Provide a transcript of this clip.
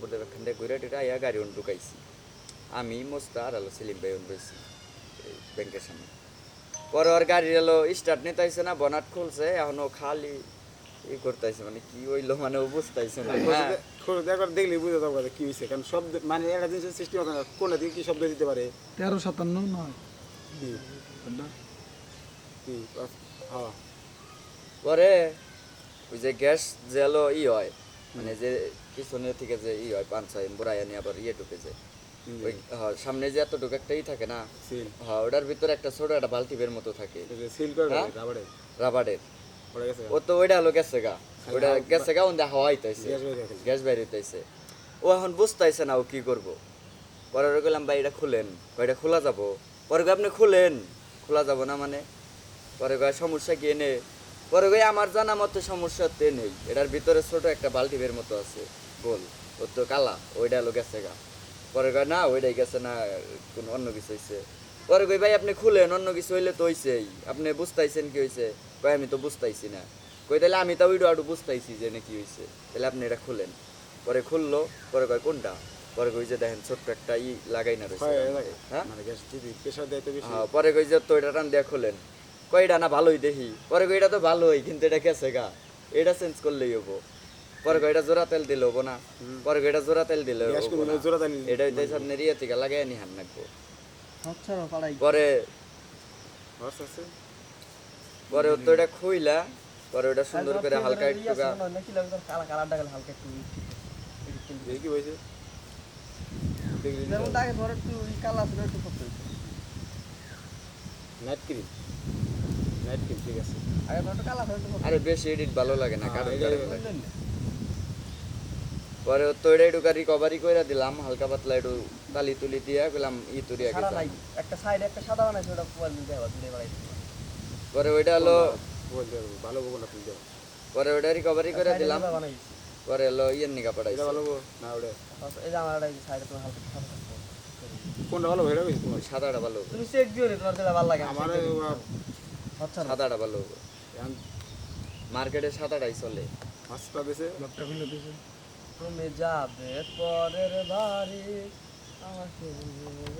থেকে এখান থেকে ঘুরে টেরে আইয়া গাড়ি অন ঢুকাইছি আমি মোস্তা আর হলো সেলিম ভাই অন রয়েছি ব্যাংকের সামনে। পরে ওর গাড়ি এলো স্টার্ট নিতে না বনাট খুলছে এখনও খালি ই করতেছে মানে কি হইল মানে ও বুঝতেছে না। একবার দেখলে বুঝতে পারব যে কি হয়েছে কারণ শব্দ মানে একটা জিনিসের সৃষ্টি হবে না কোনটা দিকে কি শব্দ দিতে পারে? তেরো সাতান্ন নয়। হ্যাঁ। পরে ওই যে গ্যাস জেলো ই হয় মানে যে পিছনের থেকে যে ই হয় পাঁচ ছয় বুড়াই আনি আবার ইয়ে ঢুকে যায়। ওই হ্যাঁ, সামনে যে এতটুকু একটা ই থাকে না হ্যাঁ ওটার ভিতরে একটা ছোট একটা বালতি বের মতো থাকে। হ্যাঁ? রাবারে রাবারের। ও তো ওইটা হলো গেছে গা। ওইটা গেছে গা ওন্দা হাওয়া হইতেছে। গ্যাস বাইর হইতেছে। ও এখন বুঝতেছে না ও কি করব। পরে গেলাম ভাই এটা খুলেন। এটা খোলা যাব। পরে আপনি খুলেন। খোলা যাব না মানে? পরে সমস্যা কি এনে পরে কই আমার জানা মতো সমস্যা তে নেই। এটার ভিতরে ছোট একটা বালতি বের মতো আছে গোল। ও তো কালা ওইটা হলো গেছে গা। পরে কয় না ওইটাই গেছে না কোন অন্য কিছু হইছে। পরে কই ভাই আপনি খুলেন অন্য কিছু হইলে তো হইছেই। আপনি বুঝতাইছেন কি হইছে? কয় আমি তো বুঝতাইছি না। কই তাহলে আমি তো ওইটা আরও বুঝতাইছি যে কি হইছে। তাহলে আপনি এটা খুলেন। পরে খুললো পরে কয় কোনটা পরে কই যে দেখেন ছোট্ট একটা ই লাগাই না রয়েছে হ্যাঁ, পরে কই যে তো এটা টান দিয়ে খোলেন। কয়টা না ভালোই দেখি পরে কই এটা তো ভালোই কিন্তু এটা গেছে গা। এটা চেঞ্জ করলেই হব। পরে কই এটা জোড়া তেল দিলে হব না। পরে কই এটা জোড়া তেল দিলে এটা হইতে সামনে রিয়া থেকে লাগাই নি হান নাকবো আচ্ছা পরে পরে তো এটা খুইলা পরে ওটা সুন্দর করে হালকা একটু গা- কালা হালকা একটু দেখি কি হয়েছে? দেখলি যেমন আগে ধর একটু কালা ছিল একটু করতে নাইট ক্রিম? নাইট ঠিক আছে আরে বেশি এডিট ভালো লাগে না হ্যাঁ, কারণ। পরে তো এটা একটু রিকভারি করে দিলাম হালকা পাতলা একটু তালি তুলি দিয়া গেলাম ই তুরি একটা সাইডে একটা সাদা বানাইছে ওটা পোয়াল দিতে হবে দিলে বাড়াই পরে ওইটা হলো ভালো বলব না তুমি পরে ওটা রিকভারি করে দিলাম পরে হলো ইয়ের নিকা এটা ভালো না ওটা। এই যে আমার সাইডে তোমার হালকা কোনটা ভালো ভেড়া গেছে তোমার? সাদাটা ভালো। তুমি চেক দিও রে তোমার ভালো লাগে আমার আচ্ছা না সাদাটা ভালো মার্কেটে সাদাটাই চলে। পাঁচটা বেছে লোকটা খুলে দিয়েছে। তুমি যাবে পরের বাড়ি আমাকে